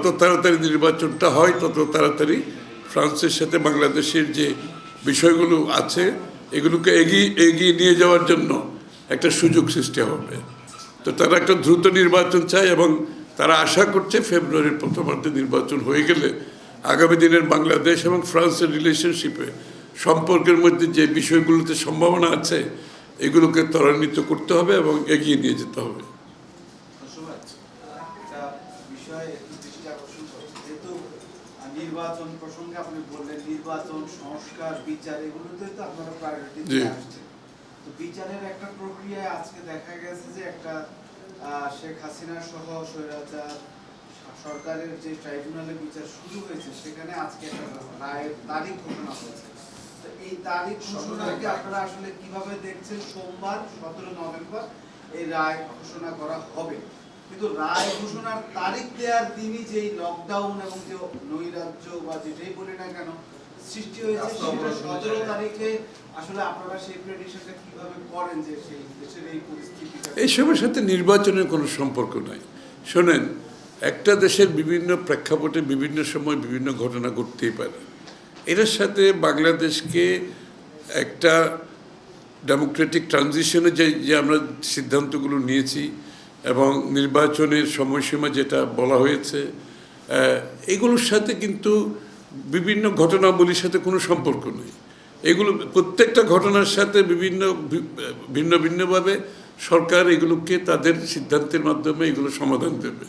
যত তাড়াতাড়ি নির্বাচনটা হয়, তত তাড়াতাড়ি ফ্রান্সের সাথে বাংলাদেশের যে বিষয়গুলো আছে, এগুলোকে এগিয়ে এগিয়ে নিয়ে যাওয়ার জন্য একটা সুযোগ সৃষ্টি হবে। তো তারা একটা দ্রুত নির্বাচন চায় এবং তারা আশা করছে ফেব্রুয়ারির প্রথমার্ধে নির্বাচন হয়ে গেলে আগামী দিনের বাংলাদেশ এবং ফ্রান্সের রিলেশনশিপে সম্পর্কের মধ্যে যে বিষয়গুলোতে সম্ভাবনা আছে, এগুলোকে ত্বরান্বিত করতে হবে এবং এগিয়ে নিয়ে যেতে হবে। নির্বাচন প্রসঙ্গে আপনি বললেন নির্বাচন সংস্কার বিচার এগুলোতে তো আপনারা প্রায়োরিটি। আসছে। তো বিচারের একটা প্রক্রিয়ায় আজকে দেখা গেছে যে একটা শেখ হাসিনা সহ স্বৈরাচার সরকারের যে ট্রাইব্যুনালে বিচার শুরু হয়েছে সেখানে আজকে একটা রায়ের তারিখ ঘোষণা হয়েছে। তো এই তারিখ ঘোষণাকে আপনারা আসলে কীভাবে দেখছেন? সোমবার সতেরো নভেম্বর এই রায় ঘোষণা করা হবে। কিন্তু রায় ঘোষণার তারিখ দেওয়ার দিনই যেই লকডাউন এবং যে নৈরাজ্য বা যেটাই বলি না কেন সৃষ্টি হয়েছে সেটা সতেরো তারিখে আসলে আপনারা সেই প্রেডিকশনটা কীভাবে করেন যে সেই দেশের এই পরিস্থিতিটা এইসবের সাথে নির্বাচনের কোনো সম্পর্ক নাই। শোনেন একটা দেশের বিভিন্ন প্রেক্ষাপটে বিভিন্ন সময় বিভিন্ন ঘটনা ঘটতেই পারে। এটার সাথে বাংলাদেশকে একটা ডেমোক্রেটিক ট্রানজিশনে যে যে আমরা সিদ্ধান্তগুলো নিয়েছি এবং নির্বাচনের সময়সীমা যেটা বলা হয়েছে এগুলোর সাথে কিন্তু বিভিন্ন ঘটনাবলীর সাথে কোনো সম্পর্ক নেই। এগুলো প্রত্যেকটা ঘটনার সাথে বিভিন্ন ভিন্ন ভিন্নভাবে সরকার এগুলোকে তাদের সিদ্ধান্তের মাধ্যমে এগুলো সমাধান দেবে।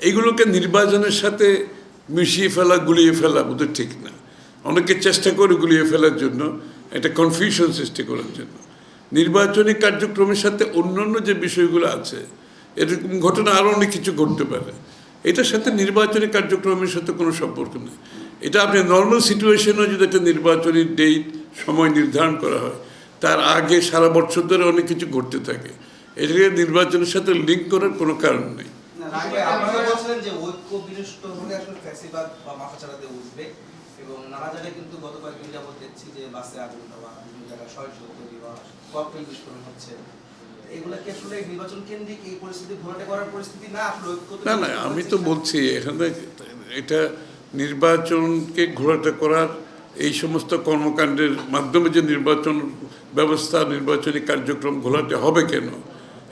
এইগুলোকে নির্বাচনের সাথে মিশিয়ে ফেলা, গুলিয়ে ফেলা বোধহয় ঠিক না। অনেকে চেষ্টা করে গুলিয়ে ফেলার জন্য, একটা কনফিউশন সৃষ্টি করার জন্য। নির্বাচনী কার্যক্রমের সাথে অন্যান্য যে বিষয়গুলো আছে এরকম ঘটনা আরও অনেক কিছু ঘটতে পারে। এটার সাথে নির্বাচনী কার্যক্রমের সাথে কোনো সম্পর্ক নেই। এটা আপনি নর্মাল সিচুয়েশনেও যদি একটা নির্বাচনী ডেট সময় নির্ধারণ করা হয় তার আগে সারা বছর ধরে অনেক কিছু ঘটতে থাকে। এটাকে নির্বাচনের সাথে লিঙ্ক করার কোনো কারণ নেই। এবং নানা জায়গায় কিন্তু গত কয়েকদিন যাবত দেখছি যে বাসে আগুন দেওয়া বিভিন্ন জায়গায় সহিংস তৈরি বা ককটেল বিস্ফোরণ হচ্ছে। না না আমি তো বলছি এখানে এটা নির্বাচনকে ঘোরাটা করার এই সমস্ত কর্মকাণ্ডের মাধ্যমে যে নির্বাচন ব্যবস্থা নির্বাচনী কার্যক্রম ঘোলাটে হবে কেন?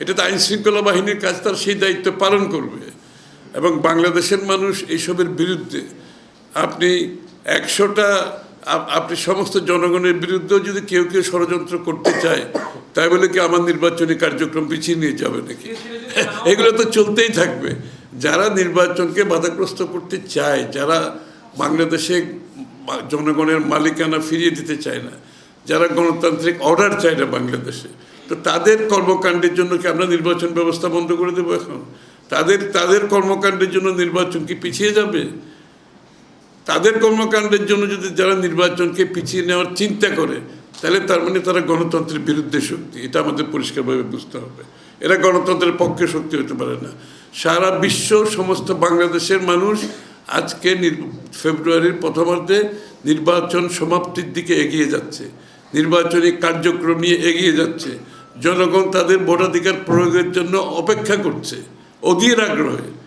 এটা তো আইনশৃঙ্খলা বাহিনীর কাজ তার সেই দায়িত্ব পালন করবে। এবং বাংলাদেশের মানুষ এইসবের বিরুদ্ধে আপনি একশোটা আপনি সমস্ত জনগণের বিরুদ্ধেও যদি কেউ কেউ ষড়যন্ত্র করতে চায়, তাই বলে কি আমার নির্বাচনী কার্যক্রম পিছিয়ে নিয়ে যাবে নাকি? এগুলো তো চলতেই থাকবে। যারা নির্বাচনকে বাধাগ্রস্ত করতে চায়, যারা বাংলাদেশে জনগণের মালিকানা ফিরিয়ে দিতে চায় না, যারা গণতান্ত্রিক অর্ডার চায় না বাংলাদেশে, তো তাদের কর্মকাণ্ডের জন্য কি আমরা নির্বাচন ব্যবস্থা বন্ধ করে দেবো এখন? তাদের তাদের কর্মকাণ্ডের জন্য নির্বাচন কি পিছিয়ে যাবে? তাদের কর্মকাণ্ডের জন্য যদি যারা নির্বাচনকে পিছিয়ে নেওয়ার চিন্তা করে, তাহলে তার মানে তারা গণতন্ত্রের বিরুদ্ধে শক্তি। এটা আমাদের পরিষ্কারভাবে বুঝতে হবে। এরা গণতন্ত্রের পক্ষে শক্তি হতে পারে না। সারা বিশ্ব, সমস্ত বাংলাদেশের মানুষ আজকে ফেব্রুয়ারির প্রথমার্ধে নির্বাচন সমাপ্তির দিকে এগিয়ে যাচ্ছে। নির্বাচনী কার্যক্রম নিয়ে এগিয়ে যাচ্ছে। জনগণ তাদের ভোটাধিকার প্রয়োগের জন্য অপেক্ষা করছে। অধীর আগ্রহে।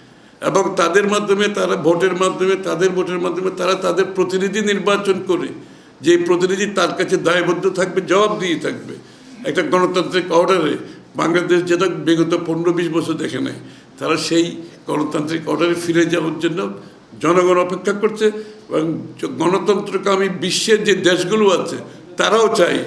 এবং তাদের মাধ্যমে তারা ভোটের মাধ্যমে, তাদের ভোটের মাধ্যমে তারা তাদের প্রতিনিধি নির্বাচন করে। যে প্রতিনিধি তার কাছে দায়বদ্ধ থাকবে জবাব দিয়ে থাকবে। একটা গণতান্ত্রিক অর্ডারে বাংলাদেশ যেটা বিগত পনেরো বিশ বছর দেখে নেয়। তারা সেই গণতান্ত্রিক অর্ডারে ফিরে যাওয়ার জন্য জনগণ অপেক্ষা করছে এবং গণতন্ত্রকামী বিশ্বের যে দেশগুলো আছে, তারাও চায়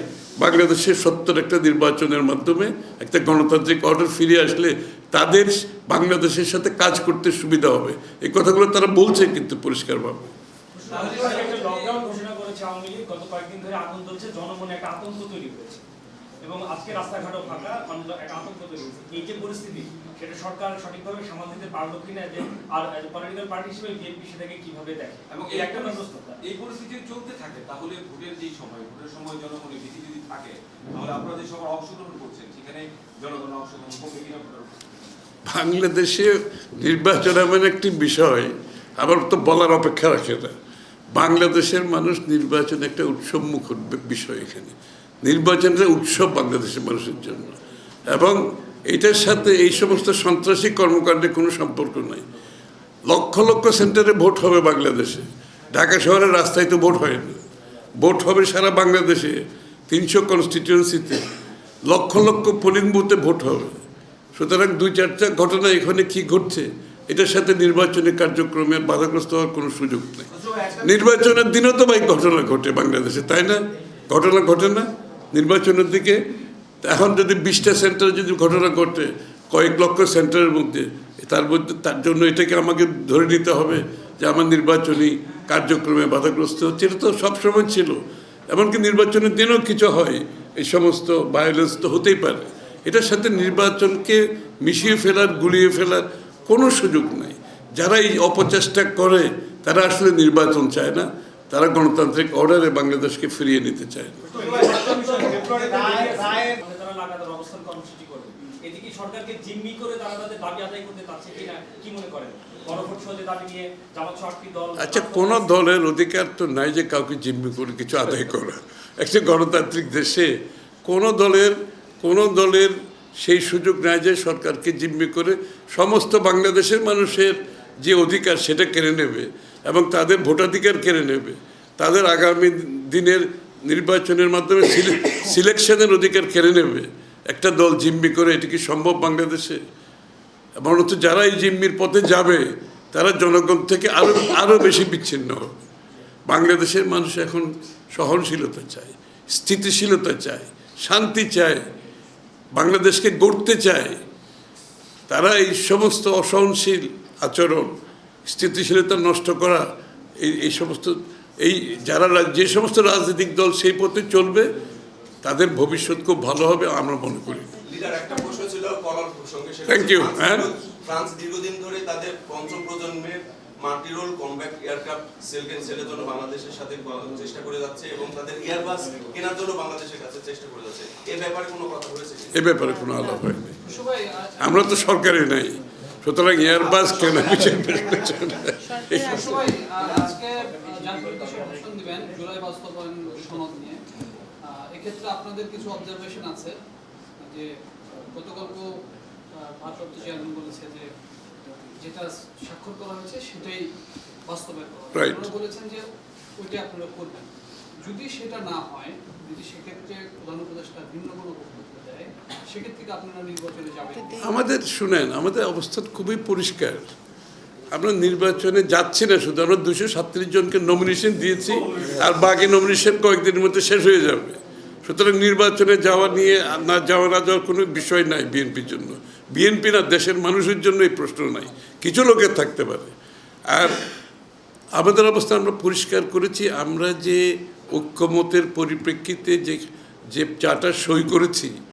বাংলাদেশের সত্তর একটা নির্বাচনের মাধ্যমে একটা গণতান্ত্রিক অর্ডার ফিরে আসলে তাদের বাংলাদেশের সাথে কাজ করতে সুবিধা হবে। এই কথাগুলো তারা বলছে কিন্তু পরিষ্কারভাবে। আওয়ামী লীগ। গত কয়েকদিন ধরে জনমনে একটা আতঙ্ক তৈরি হয়েছে। এবং আজকে রাস্তাঘাটও ফাঁকা মানুষ একটা আতঙ্ক তৈরি হয়েছে। এই যে পরিস্থিতি সেটা সরকার সঠিকভাবে সামাল দিতে পারল কিনা যে আর পলিটিক্যাল পার্টি হিসেবে বিএনপি সেটাকে কীভাবে দেখে? এবং এই একটা প্রশ্নটা এই পরিস্থিতি চলতে থাকে তাহলে ভোটের যেই সময় ভোটের সময় জনগণের ভীতি যদি থাকে তাহলে আপনারা যে সবার অংশগ্রহণ করছেন সেখানে জনগণ অংশগ্রহণ করবে কিনা ভোটার বাংলাদেশে নির্বাচন এমন একটি বিষয় আবার তো বলার অপেক্ষা রাখে না। বাংলাদেশের মানুষ নির্বাচন একটা উৎসবমুখ বিষয় এখানে। নির্বাচনটা উৎসব বাংলাদেশের মানুষের জন্য। এবং এটার সাথে এই সমস্ত সন্ত্রাসী কর্মকাণ্ডের কোনো সম্পর্ক নাই। লক্ষ লক্ষ সেন্টারে ভোট হবে বাংলাদেশে। ঢাকা শহরের রাস্তায় তো ভোট হয় না ভোট হবে সারা বাংলাদেশে তিনশো কনস্টিটিউয়েন্সিতে লক্ষ লক্ষ পোলিং বুথে ভোট হবে। সুতরাং দুই চারটা ঘটনা এখানে কি ঘটছে, এটার সাথে নির্বাচনী কার্যক্রমের বাধাগ্রস্ত হওয়ার কোনো সুযোগ নেই। নির্বাচনের দিনও তো ভাই ঘটনা ঘটে বাংলাদেশে, তাই না? ঘটনা ঘটে না? নির্বাচনের দিকে, এখন যদি বিশটা সেন্টারে যদি ঘটনা ঘটে, কয়েক লক্ষ সেন্টারের মধ্যে, তার মধ্যে, তার জন্য এটাকে আমাকে ধরে নিতে হবে যে আমার নির্বাচনী কার্যক্রমে বাধাগ্রস্ত হচ্ছে। এটা তো সবসময় ছিল। এমনকি নির্বাচনের দিনও কিছু হয়, এই সমস্ত ভায়োলেন্স তো হতেই পারে। এটার সাথে নির্বাচনকে মিশিয়ে ফেলার, গুলিয়ে ফেলার কোনো সুযোগ নাই। যারা এই অপচেষ্টা করে, তারা আসলে নির্বাচন চায় না। তারা গণতান্ত্রিক অর্ডারে বাংলাদেশকে ফিরিয়ে নিতে চায় না। তারা লাগাতার অবস্থান কর্মসূচি করবে। এদিকে সরকারকে জিম্মি করে তারা তাদের দাবি আদায় করতে চাচ্ছে কিনা কি মনে করেন? গণভোট সহজে দাবি নিয়ে জামাত শক্তি দল আচ্ছা কোনো দলের অধিকার তো নাই যে কাউকে জিম্মি করে কিছু আদায় করা। একটা গণতান্ত্রিক দেশে কোনো দলের কোনো দলের সেই সুযোগ নাই যে সরকারকে জিম্মি করে সমস্ত বাংলাদেশের মানুষের যে অধিকার সেটা কেড়ে নেবে এবং তাদের ভোটাধিকার কেড়ে নেবে। তাদের আগামী দিনের নির্বাচনের মাধ্যমে সিলেকশনের অধিকার কেড়ে নেবে। একটা দল জিম্মি করে, এটি কি সম্ভব বাংলাদেশে? বরঞ্চ যারা এই জিম্মির পথে যাবে, তারা জনগণ থেকে আরও আরও বেশি বিচ্ছিন্ন হবে। বাংলাদেশের মানুষ এখন সহনশীলতা চায়, স্থিতিশীলতা চায়, শান্তি চায়, বাংলাদেশকে গড়তে চায়। তারা এই সমস্ত অসহনশীল আচরণ, স্থিতিশীলতা নষ্ট করা, এই এই সমস্ত এই যারা যে সমস্ত রাজনৈতিক দল সেই পথে চলবে তাদের ভবিষ্যৎ খুব ভালো হবে আমরা মনে করি লিডার একটা প্রশ্ন ছিল কলার প্রসঙ্গে সেটা Thank হচ্ছে you, ফ্রান্স হ্যাঁ। ফ্রান্স দীর্ঘদিন ধরে তাদের পঞ্চম প্রজন্মের মাল্টিরোল কমব্যাট এয়ারক্রাফট সেলকেন সেলের জন্য বাংলাদেশের সাথে চেষ্টা করে যাচ্ছে এবং তাদের এয়ারবাস কেনার জন্য বাংলাদেশের কাছে চেষ্টা করে যাচ্ছে এ ব্যাপারে কোনো কথা হয়েছে? এ ব্যাপারে কোনো আলাপ হয়নি আমরা তো সরকারি নাই সুতরাং এয়ারবাস কেন নিয়ে। আহ, এক্ষেত্রে আপনাদের কিছু অবজারভেশন আছে? যে গতকাল ভারপ্রাপ্ত চেয়ারম্যান বলেছে যে যেটা স্বাক্ষর করা হয়েছে সেটাই বাস্তবায়ন করা। আপনারা বলেছেন যে ওইটা আপনারা করবেন। যদি সেটা না হয় যদি সেক্ষেত্রে প্রধান উপদেষ্টা ভিন্ন কোনো বক্তব্য আমাদের শুনেন আমাদের অবস্থা খুবই পরিষ্কার। আমরা নির্বাচনে যাচ্ছি না শুধু আমরা দুশো সাতত্রিশ জনকে নমিনেশন দিয়েছি আর বাকি নমিনেশন কয়েকদিনের মধ্যে শেষ হয়ে যাবে। সুতরাং নির্বাচনে যাওয়া নিয়ে আর না যাওয়া না যাওয়ার কোনো বিষয় নাই বিএনপির জন্য। বিএনপি না দেশের মানুষের জন্য এই প্রশ্ন নাই। কিছু লোকের থাকতে পারে। আর আমাদের অবস্থা আমরা পরিষ্কার করেছি আমরা যে ঐক্যমতের পরিপ্রেক্ষিতে যে যে চার্টার সই করেছি